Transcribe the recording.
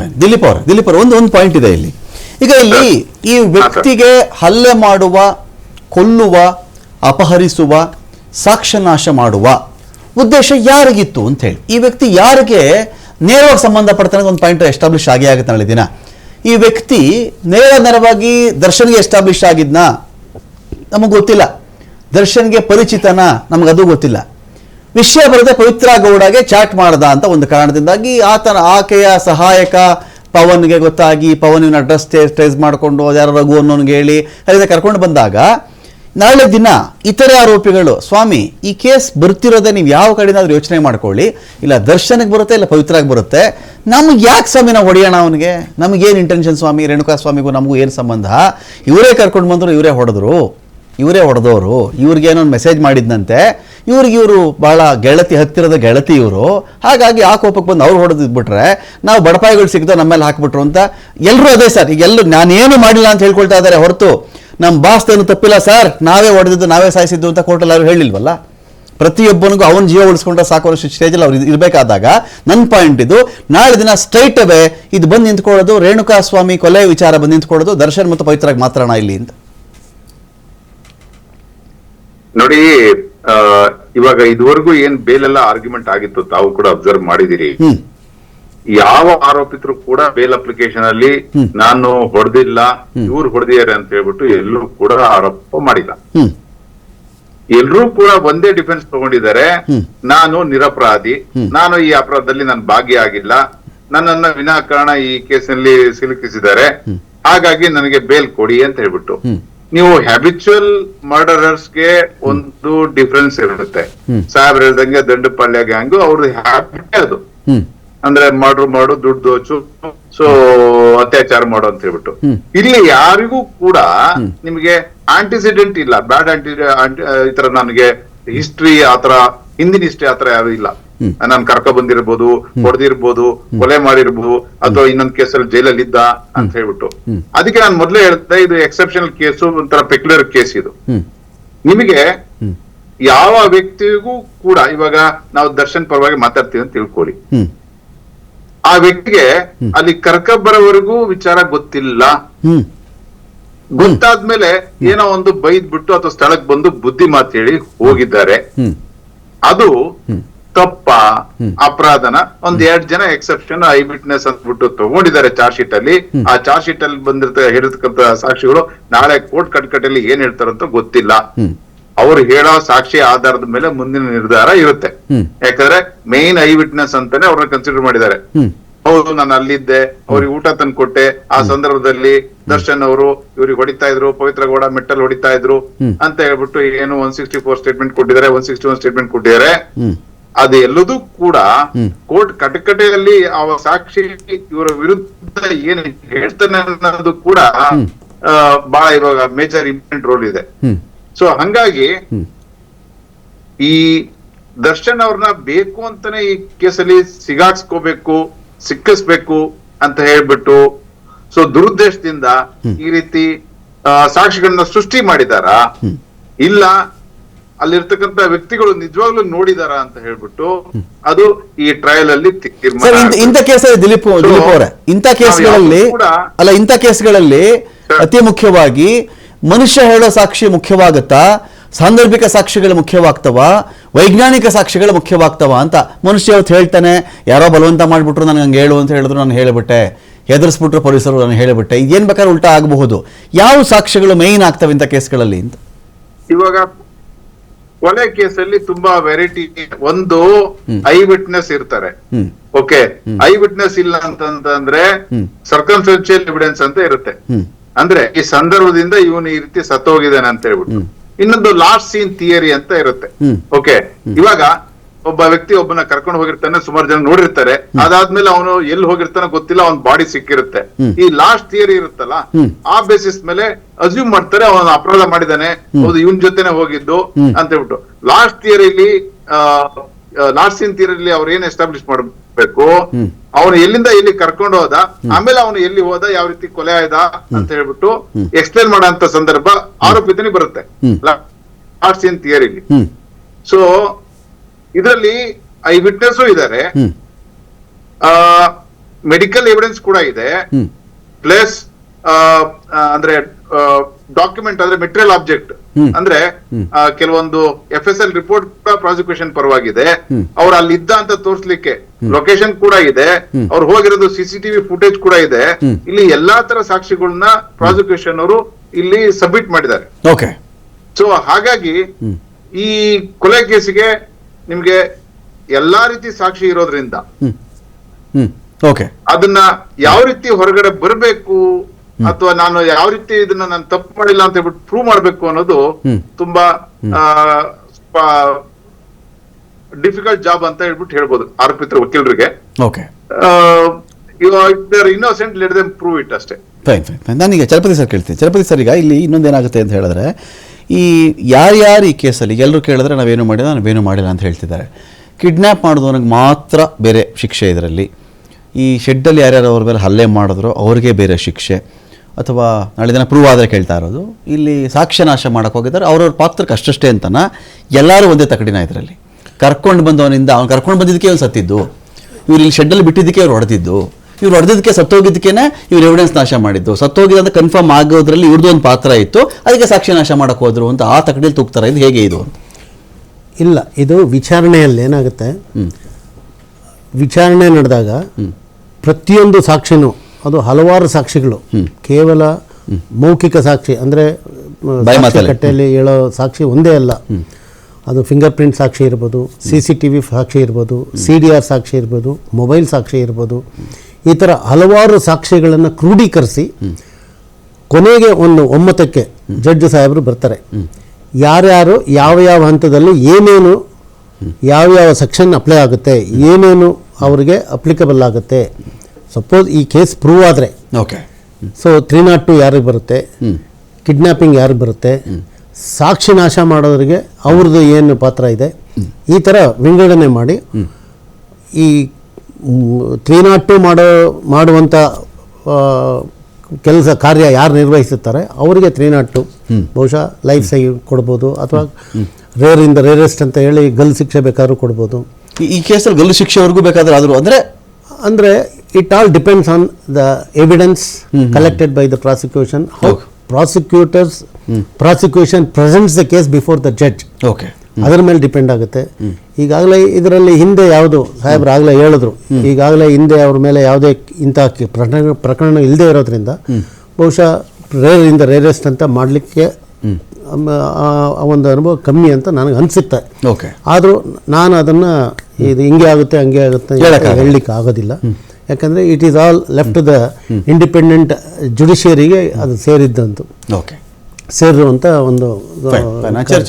Fine Dilip ಅವರ ದಿಲೀಪ್ ಅವರು ಒಂದು ಒಂದು ಪಾಯಿಂಟ್ ಇದೆ ಇಲ್ಲಿ. ಈಗ ಇಲ್ಲಿ ಈ ವ್ಯಕ್ತಿಗೆ ಹಲ್ಲೆ ಮಾಡುವ ಕೊಲ್ಲುವ ಅಪಹರಿಸುವ ಸಾಕ್ಷ್ಯನಾಶ ಮಾಡುವ ಉದ್ದೇಶ ಯಾರಿಗಿತ್ತು ಅಂತ ಹೇಳಿ. ಈ ವ್ಯಕ್ತಿ ಯಾರಿಗೆ ನೇರವಾಗಿ ಸಂಬಂಧಪಡ್ತಾನೆ ಒಂದು ಪಾಯಿಂಟ್ ಎಸ್ಟಾಬ್ಲಿಷ್ ಆಗೇ ಆಗುತ್ತೆ ನಾಳೆ ದಿನ. ಈ ವ್ಯಕ್ತಿ ನೇರ ನೇರವಾಗಿ ದರ್ಶನ್ಗೆ ಎಸ್ಟಾಬ್ಲಿಷ್ ಆಗಿದ್ನಾ ನಮಗೆ ಗೊತ್ತಿಲ್ಲ. ದರ್ಶನ್ಗೆ ಪರಿಚಿತನ ನಮಗದು ಗೊತ್ತಿಲ್ಲ. ವಿಷಯ ಬರದೆ ಪವಿತ್ರ ಗೌಡಗೆ ಚಾಟ್ ಮಾಡ್ದ ಅಂತ ಒಂದು ಕಾರಣದಿಂದಾಗಿ ಆತನ ಆಕೆಯ ಸಹಾಯಕ ಪವನ್ಗೆ ಗೊತ್ತಾಗಿ ಪವನಿನ ಅಡ್ರೆಸ್ ಟ್ರೇಸ್ ಮಾಡಿಕೊಂಡು ಯಾರು ರಘು ಅನ್ನೋನ್ಗೆ ಹೇಳಿ ಅಲ್ಲಿಂದ ಕರ್ಕೊಂಡು ಬಂದಾಗ, ನಾಳೆ ದಿನ ಇತರೆ ಆರೋಪಿಗಳು, ಸ್ವಾಮಿ, ಈ ಕೇಸ್ ಬರ್ತಿರೋದೇ ನೀವು ಯಾವ ಕಡೆಯಾದ್ರೂ ಯೋಚನೆ ಮಾಡ್ಕೊಳ್ಳಿ. ಇಲ್ಲ, ದರ್ಶನಕ್ಕೆ ಬರುತ್ತೆ, ಇಲ್ಲ ಪವಿತ್ರಾಗಿ ಬರುತ್ತೆ. ನಮ್ಗೆ ಯಾಕೆ ಸ್ವಾಮಿ ನಾವು ಹೊಡೆಯೋಣ ಅವನಿಗೆ? ನಮಗೇನು ಇಂಟೆನ್ಷನ್ ಸ್ವಾಮಿ? ರೇಣುಕಾ ಸ್ವಾಮಿಗೂ ನಮಗೂ ಏನು ಸಂಬಂಧ? ಇವರೇ ಕರ್ಕೊಂಡು ಬಂದರು, ಇವರೇ ಹೊಡೆದ್ರು. ಇವರೇ ಹೊಡೆದವರು ಇವ್ರಿಗೇನೋ ಒಂದು ಮೆಸೇಜ್ ಮಾಡಿದ್ನಂತೆ, ಇವ್ರಿಗೆ ಇವರು ಭಾಳ ಗೆಳತಿ ಹತ್ತಿರದ ಗೆಳತಿ ಇವರು, ಹಾಗಾಗಿ ಆ ಕೋಪಕ್ಕೆ ಬಂದು ಅವ್ರು ಹೊಡೆದಿದ್ಬಿಟ್ರೆ ನಾವು ಬಡಪಾಯಿಗಳು ಸಿಗ್ದೋ ನಮ್ಮ ಮೇಲೆ ಹಾಕ್ಬಿಟ್ರು ಅಂತ ಎಲ್ಲರೂ ಅದೇ ಸರ್ ಈಗ ಎಲ್ಲರೂ ನಾನೇನು ಮಾಡಿಲ್ಲ ಅಂತ ಹೇಳ್ಕೊಳ್ತಾ ಇದ್ದಾರೆ ಹೊರತು ನಮ್ಮ ಬಾಸ್ ಏನು ತಪ್ಪಿಲ್ಲ ಸರ್ ನಾವೇ ಹೊಡೆದಿದ್ದು, ನಾವೇ ಸಾಯಿಸಿದ್ದು ಅಂತ ಕೋರ್ಟಲ್ಲಿ ಅವ್ರು ಹೇಳಿಲ್ವಲ್ಲ? ಪ್ರತಿಯೊಬ್ಬನಿಗೂ ಅವನ ಜೀವ ಉಳಿಸ್ಕೊಂಡ್ರೆ ಸಾಕು ಸ್ಟೇಜಲ್ಲಿ ಅವ್ರು ಇರಬೇಕಾದಾಗ ನನ್ನ ಪಾಯಿಂಟ್ ಇದು, ನಾಳೆ ದಿನ ಸ್ಟ್ರೈಟ್ ಅವೇ ಇದು ಬಂದು ನಿಂತ್ಕೊಳ್ಳೋದು ರೇಣುಕಾ ಸ್ವಾಮಿ ಕೊಲೆ ವಿಚಾರ ಬಂದು ನಿಂತ್ಕೊಳ್ಳೋದು, ದರ್ಶನ್ ಮತ್ತು ಪವಿತ್ರಾಗಿ ಮಾತ್ರಣ ಇಲ್ಲಿ ಅಂತ. ನೋಡಿ ಆ, ಇವಾಗ ಇದುವರೆಗೂ ಏನ್ ಬೇಲೆಲ್ಲ ಆರ್ಗ್ಯುಮೆಂಟ್ ಆಗಿತ್ತು ತಾವು ಕೂಡ ಅಬ್ಸರ್ವ್ ಮಾಡಿದಿರಿ. ಯಾವ ಆರೋಪಿತರು ಕೂಡ ಬೇಲ್ ಅಪ್ಲಿಕೇಶನ್ ಅಲ್ಲಿ ನಾನು ಹೊಡೆದಿಲ್ಲ ಇವ್ರು ಹೊಡೆದಿದ್ದಾರೆ ಅಂತ ಹೇಳ್ಬಿಟ್ಟು ಎಲ್ಲರೂ ಕೂಡ ಆರೋಪ ಮಾಡಿಲ್ಲ. ಎಲ್ರೂ ಕೂಡ ಒಂದೇ ಡಿಫೆನ್ಸ್ ತಗೊಂಡಿದ್ದಾರೆ. ನಾನು ನಿರಪರಾಧಿ. ನಾನು ಈ ಅಪರಾಧದಲ್ಲಿ ನಾನು ಭಾಗಿಯಾಗಿಲ್ಲ ನನ್ನನ್ನ ವಿನಾಕಾರಣ ಈ ಕೇಸಲ್ಲಿ ಸಿಲುಕಿಸಿದ್ದಾರೆ. ಹಾಗಾಗಿ ನನಗೆ ಬೇಲ್ ಕೊಡಿ ಅಂತ ಹೇಳ್ಬಿಟ್ಟು. ನೀವು ಹ್ಯಾಬಿಚುವಲ್ ಮರ್ಡರರ್ಸ್ಗೆ ಒಂದು ಡಿಫ್ರೆನ್ಸ್ ಇರುತ್ತೆ. ಸಾಹೇಬ್ರು ಹೇಳ್ದಂಗೆ ದಂಡಪಾಳ್ಯ ಗ್ಯಾಂಗು ಅವ್ರದ್ದು ಹ್ಯಾಬಿಟ್ ಅದು. ಅಂದ್ರೆ ಮಾಡ್ರು ಮಾಡು ದುಡ್ಡು ದೋಚು ಸೊ ಅತ್ಯಾಚಾರ ಮಾಡು ಅಂತ ಹೇಳ್ಬಿಟ್ಟು. ಇಲ್ಲಿ ಯಾರಿಗೂ ಕೂಡ ನಿಮಗೆ ಆಂಟಿಸಿಡೆಂಟ್ ಇಲ್ಲ. ಬ್ಯಾಡ್ ಆಂಟಿ ಈ ತರ ನನಗೆ ಹಿಸ್ಟ್ರಿ ಆತರ ಹಿಂದಿನ ಹಿಸ್ಟ್ರಿ ಆತರ ಯಾರು ಇಲ್ಲ. ನಾನು ಕರ್ಕ ಬಂದಿರ್ಬೋದು ಹೊಡೆದಿರ್ಬೋದು ಕೊಲೆ ಮಾಡಿರ್ಬೋದು ಅಥವಾ ಇನ್ನೊಂದ್ ಕೇಸಲ್ಲಿ ಜೈಲಲ್ಲಿ ಇದ್ದ ಅಂತ ಹೇಳ್ಬಿಟ್ಟು. ಅದಕ್ಕೆ ನಾನು ಮೊದ್ಲೇ ಹೇಳ್ತಾ ಇದು ಎಕ್ಸೆಪ್ಷನಲ್ ಕೇಸು ಒಂಥರ ಪೆಕ್ಯುಲರ್ ಕೇಸ್ ಇದು. ನಿಮಗೆ ಯಾವ ವ್ಯಕ್ತಿಗೂ ಕೂಡ ಇವಾಗ ನಾವು ದರ್ಶನ್ ಪರವಾಗಿ ಮಾತಾಡ್ತೀವಿ ಅಂತ ತಿಳ್ಕೊಳ್ಳಿ. ಆ ವ್ಯಕ್ತಿಗೆ ಅಲ್ಲಿ ಕರ್ಕ ಬರೋವರೆಗೂ ವಿಚಾರ ಗೊತ್ತಿಲ್ಲ. ಗೊತ್ತಾದ್ಮೇಲೆ ಏನೋ ಒಂದು ಬೈದ್ ಬಿಟ್ಟು ಅಥವಾ ಸ್ಥಳಕ್ಕೆ ಬಂದು ಬುದ್ಧಿ ಮಾತು ಹೇಳಿ ಹೋಗಿದ್ದಾರೆ. ಅದು. ತಪ್ಪ ಅಪರಾಧನ ಒಂದ್ ಎರಡ್ ಜನ ಎಕ್ಸೆಪ್ಷನ್ ಐ ವಿಟ್ನೆಸ್ ಅಂದ್ಬಿಟ್ಟು ತಗೊಂಡಿದ್ದಾರೆ ಚಾರ್ಜ್ ಶೀಟ್ ಅಲ್ಲಿ. ಆ ಚಾರ್ಜ್ ಶೀಟ್ ಅಲ್ಲಿ ಬಂದಿರ್ತ ಹೇಳಿರ್ತಕ್ಕಂತ ಸಾಕ್ಷಿಗಳು ನಾಳೆ ಕೋರ್ಟ್ ಕಟ್ಕಟ್ಟೆಯಲ್ಲಿ ಏನ್ ಹೇಳ್ತಾರಂತ ಗೊತ್ತಿಲ್ಲ. ಅವ್ರು ಹೇಳೋ ಸಾಕ್ಷಿ ಆಧಾರದ ಮೇಲೆ ಮುಂದಿನ ನಿರ್ಧಾರ ಇರುತ್ತೆ. ಯಾಕಂದ್ರೆ ಮೇನ್ ಐ ವಿಟ್ನೆಸ್ ಅಂತಾನೆ ಅವ್ರನ್ನ ಕನ್ಸಿಡರ್ ಮಾಡಿದ್ದಾರೆ. ಹೌದು ನಾನು ಅಲ್ಲಿದ್ದೆ ಅವ್ರಿಗೆ ಊಟ ತಂದು ಕೊಟ್ಟೆ. ಆ ಸಂದರ್ಭದಲ್ಲಿ ದರ್ಶನ್ ಅವರು ಇವ್ರಿಗೆ ಹೊಡಿತಾ ಇದ್ರು ಪವಿತ್ರ ಗೌಡ ಮೆಟ್ಟಲ್ ಹೊಡಿತಾ ಇದ್ರು ಅಂತ ಹೇಳ್ಬಿಟ್ಟು ಏನು ಒನ್ ಸಿಕ್ಸ್ಟಿ ಫೋರ್ ಸ್ಟೇಟ್ಮೆಂಟ್ ಕೊಟ್ಟಿದ್ದಾರೆ ಒನ್ ಸಿಕ್ಸ್ಟಿ ಒನ್ ಸ್ಟೇಟ್ಮೆಂಟ್ ಕೊಟ್ಟಿದ್ದಾರೆ ಹ್ಮ್ ಅದು ಎಲ್ಲದೂ ಕೂಡ ಕೋರ್ಟ್ ಕಟಕಟೆಯಲ್ಲಿ ಅವ ಸಾಕ್ಷಿ ಇವರ ವಿರುದ್ಧ ಏನ್ ಹೇಳ್ತಾನೆ ಅನ್ನೋದು ಕೂಡ ಬಹಳ ಇವಾಗ ಮೇಜರ್ ಇಂಪಾರ್ಟೆಂಟ್ ರೋಲ್ ಇದೆ. ಸೊ ಹಂಗಾಗಿ ಈ ದರ್ಶನ್ ಅವ್ರನ್ನ ಬೇಕು ಅಂತಾನೆ ಈ ಕೇಸಲ್ಲಿ ಸಿಗಾಕ್ಸ್ಕೋಬೇಕು ಸಿಕ್ಕಿಸ್ಬೇಕು ಅಂತ ಹೇಳ್ಬಿಟ್ಟು ಸೊ ದುರುದ್ದೇಶದಿಂದ ಈ ರೀತಿ ಸಾಕ್ಷಿಗಳನ್ನ ಸೃಷ್ಟಿ ಮಾಡಿದಾರ? ಇಲ್ಲ ಅಲ್ಲಿರ್ತಕ್ಕಂತ ವ್ಯಕ್ತಿಗಳು ನಿಜವಾಗ್ಲೂ ನೋಡಿದಾರ ಅಂತ ಹೇಳ್ಬಿಟ್ಟು ಅದು ಈ ಟ್ರಯಲ್ ಅಲ್ಲಿ ಇಂಥ ಕೇಸ್ ದಿಲೀಪ್ ದಿಲೀಪ್ ಅವರೇ ಇಂಥ ಕೇಸ್ಗಳಲ್ಲಿ ಅಲ್ಲ ಇಂಥ ಕೇಸ್ಗಳಲ್ಲಿ. ಅತಿ ಮುಖ್ಯವಾಗಿ ಮನುಷ್ಯ ಹೇಳೋ ಸಾಕ್ಷಿ ಮುಖ್ಯವಾಗುತ್ತಾ ಸಾಂದರ್ಭಿಕ ಸಾಕ್ಷಿಗಳು ಮುಖ್ಯವಾಗ್ತವ ವೈಜ್ಞಾನಿಕ ಸಾಕ್ಷಿಗಳು ಮುಖ್ಯವಾಗ್ತವ ಅಂತ ಮನುಷ್ಯ ಅವತ್ತು ಹೇಳ್ತಾನೆ ಯಾರೋ ಬಲವಂತ ಮಾಡಿಬಿಟ್ರು ನನಗೆ ಹಂಗೆ ಹೇಳು ಅಂತ ಹೇಳಿದ್ರು ನಾನು ಹೇಳಿಬಿಟ್ಟೆ ಹೆದರ್ಸ್ಬಿಟ್ರು ಪೊಲೀಸರು ನಾನು ಹೇಳಿಬಿಟ್ಟೆ ಇದೇನು ಬೇಕಾದ್ರೆ ಉಲ್ಟಾ ಆಗಬಹುದು ಯಾವ ಸಾಕ್ಷಿಗಳು ಮೈನ್ ಆಗ್ತವೆ ಇಂಥ ಕೇಸ್ಗಳಲ್ಲಿ ಅಂತ? ಇವಾಗ ಕೊಲೆ ಕೇಸಲ್ಲಿ ತುಂಬಾ ವೆರೈಟಿ ಒಂದು ಐ ವಿಟ್ನೆಸ್ ಇರ್ತಾರೆ. ಓಕೆ? ಐ ವಿಟ್ನೆಸ್ ಇಲ್ಲ ಅಂತಂದ್ರೆ ಸರ್ಕಮ್ಸ್ಟೆನ್ಶಿಯಲ್ ಎವಿಡೆನ್ಸ್ ಅಂತ ಇರುತ್ತೆ. ಅಂದ್ರೆ ಈ ಸಂದರ್ಭದಿಂದ ಇವನು ಈ ರೀತಿ ಸತ್ತೋಗಿದ್ದಾನೆ ಅಂತ ಹೇಳ್ಬಿಟ್ಟು. ಇನ್ನೊಂದು ಲಾಸ್ಟ್ ಸೀನ್ ಥಿಯರಿ ಅಂತ ಇರುತ್ತೆ. ಓಕೆ? ಇವಾಗ ಒಬ್ಬ ವ್ಯಕ್ತಿ ಒಬ್ಬನ ಕರ್ಕೊಂಡು ಹೋಗಿರ್ತಾನೆ ಸುಮಾರು ಜನ ನೋಡಿರ್ತಾರೆ. ಅದಾದ್ಮೇಲೆ ಅವನು ಎಲ್ಲಿ ಹೋಗಿರ್ತಾನೆ ಗೊತ್ತಿಲ್ಲ ಅವನ್ ಬಾಡಿ ಸಿಕ್ಕಿರುತ್ತೆ. ಈ ಲಾಸ್ಟ್ ಥಿಯರಿ ಇರುತ್ತಲ್ಲ ಆ ಬೇಸಿಸ್ ಮೇಲೆ ಅಸ್ಯೂಮ್ ಮಾಡ್ತಾರೆ ಅವನ ಅಪರಾಧ ಮಾಡಿದಾನೆ. ಹೌದು ಇವನ್ ಜೊತೆನೆ ಹೋಗಿದ್ದು ಅಂತ ಹೇಳ್ಬಿಟ್ಟು. ಲಾಸ್ಟ್ ಥಿಯರಿಲಿ ಲಾಸ್ಟ್ ಸೀನ್ ಥಿಯರಿಲಿ ಅವ್ರು ಏನ್ ಎಸ್ಟಾಬ್ಲಿಷ್ ಮಾಡ್ಬೇಕು. ಅವನು ಎಲ್ಲಿಂದ ಎಲ್ಲಿ ಕರ್ಕೊಂಡು ಹೋದ? ಆಮೇಲೆ ಅವನು ಎಲ್ಲಿ ಹೋದ? ಯಾವ ರೀತಿ ಕೊಲೆ ಆಯ್ದ? ಅಂತ ಹೇಳ್ಬಿಟ್ಟು ಎಕ್ಸ್ಪ್ಲೇನ್ ಮಾಡೋ ಸಂದರ್ಭ ಆರೋಪಿತನೇ ಬರುತ್ತೆ. ಲಾಸ್ಟ್ ಸೀನ್ ಥಿಯರಿಲಿ ಸೊ ಇದರಲ್ಲಿ ಐ ವಿಟ್ನೆಸ್ ಇದ್ದಾರೆ ಮೆಡಿಕಲ್ ಎವಿಡೆನ್ಸ್ ಕೂಡ ಇದೆ. ಪ್ಲಸ್ ಅಂದ್ರೆ ಡಾಕ್ಯುಮೆಂಟ್ ಅಂದ್ರೆ ಮೆಟೀರಿಯಲ್ ಆಬ್ಜೆಕ್ಟ್ ಅಂದ್ರೆ ಕೆಲವೊಂದು ಎಫ್ ಎಸ್ ಎಲ್ ರಿಪೋರ್ಟ್ ಕೂಡ ಪ್ರಾಸಿಕ್ಯೂಷನ್ ಪರವಾಗಿದೆ. ಅವ್ರು ಅಲ್ಲಿ ಇದ್ದ ಅಂತ ತೋರಿಸ್ಲಿಕ್ಕೆ ಲೊಕೇಶನ್ ಕೂಡ ಇದೆ. ಅವ್ರು ಹೋಗಿರೋದು ಸಿಸಿಟಿವಿ ಫುಟೇಜ್ ಕೂಡ ಇದೆ. ಇಲ್ಲಿ ಎಲ್ಲಾ ತರ ಸಾಕ್ಷಿಗಳನ್ನ ಪ್ರಾಸಿಕ್ಯೂಷನ್ ಅವರು ಇಲ್ಲಿ ಸಬ್ಮಿಟ್ ಮಾಡಿದ್ದಾರೆ. ಓಕೆ ಸೊ ಹಾಗಾಗಿ ಈ ಕೊಲೆ ಕೇಸಿಗೆ ನಿಮ್ಗೆ ಎಲ್ಲಾ ರೀತಿ ಸಾಕ್ಷಿ ಇರೋದ್ರಿಂದ ಓಕೆ ಅದನ್ನ ಯಾವ ರೀತಿ ಹೊರಗಡೆ ಬರಬೇಕು ಅಥವಾ ನಾನು ಯಾವ ರೀತಿ ಇದನ್ನ ನಾನು ತಪ್ಪು ಮಾಡಿಲ್ಲ ಅಂತ ಹೇಳ್ಬಿಟ್ಟು ಪ್ರೂವ್ ಮಾಡ್ಬೇಕು ಅನ್ನೋದು. ತುಂಬಾ ಡಿಫಿಕಲ್ಟ್ ಜಾಬ್ ಅಂತ ಹೇಳ್ಬಿಟ್ಟು ಹೇಳ್ಬೋದು ಆರೋಪಿತರ ವಕೀಲರಿಗೆ. Okay innocent let them prove it ಅಷ್ಟೇ. ಫೈನ್ ಫೈನ್ ಫೈನ್ ನಾನೀಗ ಚಲಪತಿ ಸರ್ ಕೇಳ್ತೀನಿ. ಚಲಪತಿ ಸರ್ ಈಗ ಇಲ್ಲಿ ಇನ್ನೊಂದೇನಾಗುತ್ತೆ ಅಂತ ಹೇಳಿದ್ರೆ ಈ ಯಾರ್ಯಾರು ಈ ಕೇಸಲ್ಲಿ ಎಲ್ಲರೂ ಕೇಳಿದ್ರೆ ನಾವೇನು ಮಾಡಿಲ್ಲ ನಾವೇನು ಮಾಡಿಲ್ಲ ಅಂತ ಹೇಳ್ತಿದ್ದಾರೆ. ಕಿಡ್ನ್ಯಾಪ್ ಮಾಡಿದವನಿಗೆ ಮಾತ್ರ ಬೇರೆ ಶಿಕ್ಷೆ ಇದರಲ್ಲಿ. ಈ ಶೆಡ್ಡಲ್ಲಿ ಯಾರ್ಯಾರು ಅವ್ರ ಮೇಲೆ ಹಲ್ಲೆ ಮಾಡಿದ್ರು ಅವ್ರಿಗೆ ಬೇರೆ ಶಿಕ್ಷೆ. ಅಥವಾ ನಾಳೆ ದಿನ ಪ್ರೂವ್ ಆದರೆ ಕೇಳ್ತಾ ಇರೋದು. ಇಲ್ಲಿ ಸಾಕ್ಷ್ಯನಾಶ ಮಾಡಕ್ಕೆ ಹೋಗಿದ್ದಾರೆ. ಅವ್ರವ್ರ ಪಾತ್ರಕ್ಕೆ ಅಷ್ಟಷ್ಟೇ ಅಂತನ ಎಲ್ಲರೂ ಒಂದೇ ತಕಡಿನ ಇದರಲ್ಲಿ. ಕರ್ಕೊಂಡು ಬಂದವನಿಂದ, ಅವ್ನು ಕರ್ಕೊಂಡು ಬಂದಿದ್ದಕ್ಕೆ ಅವ್ನು ಸತ್ತಿದ್ದು. ಇವ್ರು ಇಲ್ಲಿ ಶೆಡ್ಡಲ್ಲಿ ಬಿಟ್ಟಿದ್ದಕ್ಕೆ ಅವ್ರು ಹೊಡೆದಿದ್ದು. ಇವ್ರು ಹೊಡೆದಿದ್ದಕ್ಕೆ ಸತ್ತೋಗಿದ್ದಕ್ಕೇನೆ ಇವ್ರು ಎವಿಡೆನ್ಸ್ ನಾಶ ಮಾಡಿದ್ದು. ಸತ್ತೋಗಿದೆ ಅಂತ ಕನ್ಫರ್ಮ್ ಆಗೋದ್ರಲ್ಲಿ ಇವ್ರದ್ದು ಒಂದು ಪಾತ್ರ ಇತ್ತು. ಅದಕ್ಕೆ ಸಾಕ್ಷಿ ನಾಶ ಮಾಡಕ್ಕೆ ಹೋದ್ರು ಅಂತ ಆ ತಕಡಿಯಲ್ಲಿ ತೂಗ್ತಾರೆ. ಇದು ಹೇಗೆ ಇದು ಅಂತ? ಇಲ್ಲ ಇದು ವಿಚಾರಣೆಯಲ್ಲಿ ಏನಾಗುತ್ತೆ? ವಿಚಾರಣೆ ನಡೆದಾಗ ಪ್ರತಿಯೊಂದು ಸಾಕ್ಷಿನೂ ಅದು ಹಲವಾರು ಸಾಕ್ಷಿಗಳು ಕೇವಲ ಮೌಖಿಕ ಸಾಕ್ಷಿ ಅಂದರೆ. ಕಟ್ಟೆಯಲ್ಲಿ ಹೇಳೋ ಸಾಕ್ಷಿ ಒಂದೇ ಅಲ್ಲ. ಅದು ಫಿಂಗರ್ ಪ್ರಿಂಟ್ ಸಾಕ್ಷಿ ಇರ್ಬೋದು ಸಿ ಸಿ ಟಿ ವಿ ಸಾಕ್ಷಿ ಇರ್ಬೋದು ಸಿ ಡಿ ಆರ್ ಸಾಕ್ಷಿ ಇರ್ಬೋದು ಮೊಬೈಲ್ ಸಾಕ್ಷಿ ಇರ್ಬೋದು. ಈ ಥರ ಹಲವಾರು ಸಾಕ್ಷಿಗಳನ್ನು ಕ್ರೋಢೀಕರಿಸಿ ಕೊನೆಗೆ ಒಂದು ಒಮ್ಮತಕ್ಕೆ ಜಡ್ಜ್ ಸಾಹೇಬರು ಬರ್ತಾರೆ. ಯಾರ್ಯಾರು ಯಾವ ಯಾವ ಹಂತದಲ್ಲಿ ಏನೇನು ಯಾವ್ಯಾವ ಸೆಕ್ಷನ್ ಅಪ್ಲೈ ಆಗುತ್ತೆ ಏನೇನು ಅವರಿಗೆ ಅಪ್ಲಿಕಬಲ್ ಆಗುತ್ತೆ ಸಪೋಸ್ ಈ ಕೇಸ್ ಪ್ರೂವ್ ಆದರೆ. Okay. So three not two ಯಾರಿಗೆ ಬರುತ್ತೆ ಕಿಡ್ನಾಪಿಂಗ್ ಕಿಡ್ನ್ಯಾಪಿಂಗ್ ಯಾರಿಗೆ ಬರುತ್ತೆ ಸಾಕ್ಷಿ ನಾಶ ಮಾಡೋರಿಗೆ ಅವ್ರದ್ದು ಏನು ಪಾತ್ರ ಇದೆ ಈ ಥರ ವಿಂಗಡಣೆ ಮಾಡಿ ಈ ತ್ರೀ ನಾಟ್ ಟು ಮಾಡೋ ಮಾಡುವಂಥ ಕೆಲಸ ಕಾರ್ಯ ಯಾರು ನಿರ್ವಹಿಸುತ್ತಾರೆ ಅವರಿಗೆ ತ್ರೀ ನಾಟ್ ಟು ಬಹುಶಃ ಲೈಫ್ ಸೈ ಕೊಡ್ಬೋದು ಅಥವಾ ರೇರ್ ಇಂದ ರೇರೆಸ್ಟ್ ಅಂತ ಹೇಳಿ ಗಲ್ಲು ಶಿಕ್ಷೆ ಬೇಕಾದ್ರೂ ಕೊಡ್ಬೋದು. ಈ- ಈ ಕೇಸಲ್ಲಿ ಗಲ್ಲು ಶಿಕ್ಷೆವರೆಗೂ ಬೇಕಾದರೂ ಆದರೂ ಅಂದರೆ? ಅಂದರೆ it all depends on the evidence collected by the prosecution how prosecutors prosecution presents the case before the judge okay ಅದರ ಮೇಲೆ ಡಿಪೆಂಡ್ ಆಗುತ್ತೆ. ಈಗಾಗಲೇ ಇದರಲ್ಲಿ ಹಿಂದೆ ಯಾವುದು ಸಾಹೇಬ್ರು ಆಗಲೇ ಹೇಳಿದ್ರು. ಈಗಾಗಲೇ ಹಿಂದೆ ಅವ್ರ ಮೇಲೆ ಯಾವುದೇ ಇಂಥ ಪ್ರಕರಣ ಪ್ರಕರಣ ಇಲ್ಲದೆ ಇರೋದ್ರಿಂದ ಬಹುಶಃ ರೇರ್ ಇಂದ ರೇರೆಸ್ಟ್ ಅಂತ ಮಾಡಲಿಕ್ಕೆ ಒಂದು ಅನುಭವ ಕಮ್ಮಿ ಅಂತ ನನಗೆ ಅನಿಸುತ್ತೆ. ಓಕೆ ಆದರೂ ನಾನು ಅದನ್ನು ಇದು ಹಿಂಗೆ ಆಗುತ್ತೆ ಹಂಗೆ ಆಗುತ್ತೆ. ಹೇಳಲಿಕ್ಕೆ ಆಗೋದಿಲ್ಲ. ಯಾಕಂದರೆ it is all left the independent ಜುಡಿಷಿಯರಿಗೆ ಅದು ಸೇರಿದ್ದಂತು ಓಕೆ ಸೇರಿರುವಂಥ ಒಂದು ಚರ್ಚೆ